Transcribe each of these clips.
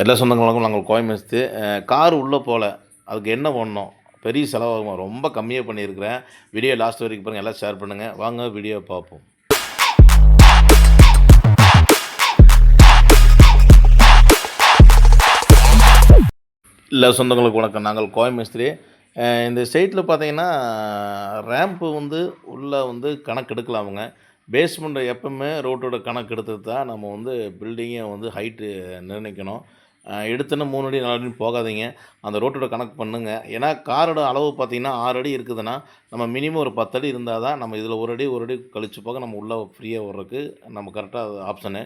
எல்லா சொந்தங்களுக்கும் நாங்கள் கோயம்பேஸ்து கார் உள்ளே போகல அதுக்கு என்ன பண்ணணும் பெரிய செலவாகுமா? ரொம்ப கம்மியாக பண்ணியிருக்கிறேன். வீடியோ லாஸ்ட் வரைக்கும் பாருங்கள் எல்லாம் ஷேர் பண்ணுங்கள் வாங்க வீடியோ பார்ப்போம். இல்லை சொந்தங்களுக்கு வணக்கம். நாங்கள் கோயம்பேஸ்திரி இந்த சைட்டில் பார்த்தீங்கன்னா ரேம்ப்பு வந்து உள்ளே வந்து கணக்கு எடுக்கலாமுங்க பேஸ்மெண்ட் எப்பவுமே ரோட்டோட கணக்கு எடுத்து தான் நம்ம வந்து பில்டிங்கை வந்து ஹைட்டு நிர்ணயிக்கணும். எடுத்தோன்னே மூணு அடி நாலு அடி போகாதீங்க. அந்த ரோட்டோட கணக்கு பண்ணுங்கள் ஏன்னா காரோட அளவு பார்த்தீங்கன்னா ஆறு அடி இருக்குதுன்னா நம்ம மினிமம் ஒரு பத்து அடி இருந்தால் தான் நம்ம இதில் ஒரு அடி ஒரு அடி கழிச்சு போக நம்ம உள்ளே ஃப்ரீயாக விடுறதுக்கு நம்ம கரெக்டாக ஆப்ஷனு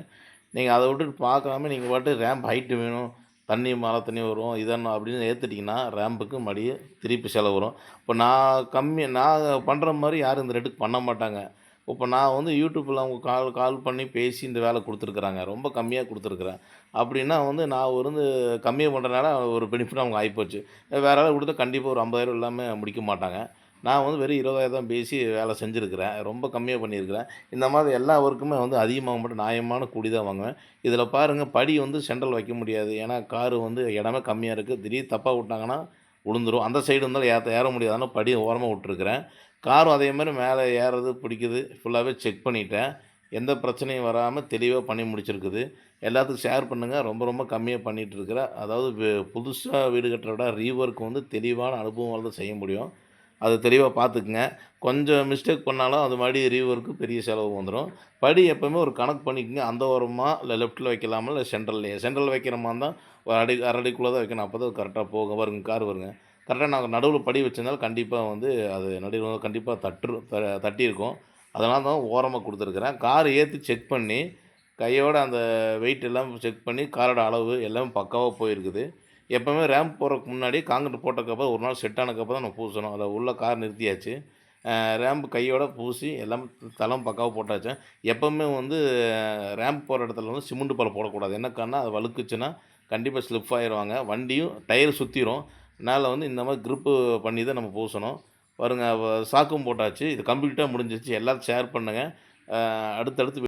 நீங்கள் அதை விட்டுட்டு பார்க்காம நீங்கள் பாட்டு ரேம்ப் ஹைட்டு வேணும் தண்ணி மழை தண்ணி வரும் இதென்ன அப்படின்னு ஏற்றுட்டிங்கன்னா ரேம்புக்கு மறுபடியும் திருப்பி செலவு வரும். இப்போ நான் கம்மி நான் பண்ணுற மாதிரி யாரும் இந்த ரேட்டுக்கு பண்ண மாட்டாங்க. இப்போ நான் வந்து யூடியூப்பில் அவங்க கால் கால் பண்ணி பேசி இந்த வேலை கொடுத்துருக்குறாங்க. ரொம்ப கம்மியாக கொடுத்துருக்குறேன். அப்படின்னா வந்து நான் வந்து கம்மியாக பண்ணுறதுனால ஒரு பெனிஃபிட் அவங்க ஆகிப்போச்சு வேறு ஆள் கொடுத்தா கண்டிப்பாக ஒரு ஐம்பதாயிரம் இல்லாமல் முடிக்க மாட்டாங்க. நான் வந்து வெறும் இருபதாயிரம் தான் பேசி வேலை செஞ்சுருக்கிறேன். ரொம்ப கம்மியாக பண்ணியிருக்கிறேன். இந்த மாதிரி எல்லா ஒர்க்குமே வந்து அதிகமாக மட்டும் நியாயமான கூடி தான் வாங்குவேன். இதில் பாருங்கள் படி வந்து சென்ட்ரல் வைக்க முடியாது. ஏன்னா காரு வந்து இடமே கம்மியாக இருக்குது திடீர் தப்பாக விட்டாங்கன்னா விழுந்துரும் அந்த சைடு இருந்தாலும் ஏற்ற ஏற முடியாதுன்னு படி ஓரமாக விட்டுருக்குறேன். காரும் அதே மாதிரி மேலே ஏறுறது பிடிக்குது. ஃபுல்லாகவே செக் பண்ணிட்டேன். எந்த பிரச்சனையும் வராமல் தெளிவாக பண்ணி முடிச்சிருக்குது. எல்லாத்துக்கும் ஷேர் பண்ணுங்கள் ரொம்ப ரொம்ப கம்மியாக பண்ணிகிட்ருக்கிறேன் அதாவது புதுசாக வீடு கட்டுறத விட ரீஒர்க் வந்து தெளிவான அனுபவம் தான் செய்ய முடியும். அது தெளிவாக பார்த்துக்குங்க. கொஞ்சம் மிஸ்டேக் பண்ணாலும் அது மாதிரி ரீவருக்கு பெரிய செலவு வந்துடும் படி எப்போவுமே ஒரு கணக்கு பண்ணிக்கோங்க. அந்த ஓரமாக இல்லை லெஃப்ட்டில் வைக்கலாமா இல்லை சென்ட்ரல்லையே சென்ட்ரல் வைக்கிற மாதிரி தான் ஒரு அடி அரை அடிக்குள்ளே தான் வைக்கணும் அப்போ தான் கரெக்டாக போகும். வருங்க கார் வருங்க கரெக்டாக நாங்கள் நடுவில் படி வச்சிருந்தாலும் கண்டிப்பாக வந்து அது நடுவில் கண்டிப்பாக தட்டு த தட்டியிருக்கும். அதனால தான் ஓரமாக கொடுத்துருக்குறேன். கார் ஏற்றி செக் பண்ணி கையோட அந்த வெயிட் எல்லாம் செக் பண்ணி காரோட அளவு எல்லாமே பக்காவாக போயிருக்குது. எப்போவுமே ரேம்ப் போகிறதுக்கு முன்னாடி காங்கிரீட் போட்டதுக்கப்புறம் ஒரு நாள் செட் ஆனதுக்கப்புறம் தான் நம்ம பூசணும். அதை உள்ளே கார் நிறுத்தியாச்சு. ரேம்ப் கையோட பூசி எல்லாம் தளம் பக்காவாக போட்டாச்சு. எப்போவுமே வந்து ரேம்ப் போகிற இடத்துல வந்து சிமெண்ட் பால் போடக்கூடாது. என்ன காரணம் அது வழுக்குச்சுன்னா கண்டிப்பாக ஸ்லிப் ஆயிடுவாங்க வண்டியும் டயர் சுற்றிரும் அதனால் வந்து இந்த மாதிரி க்ரிப்பு பண்ணி தான் நம்ம பூசணும். பாருங்க சாக்கும் போட்டாச்சு. இது கம்ப்ளீட்டாக முடிஞ்சிச்சு எல்லாத்தையும் ஷேர் பண்ணுங்கள் அடுத்தடுத்து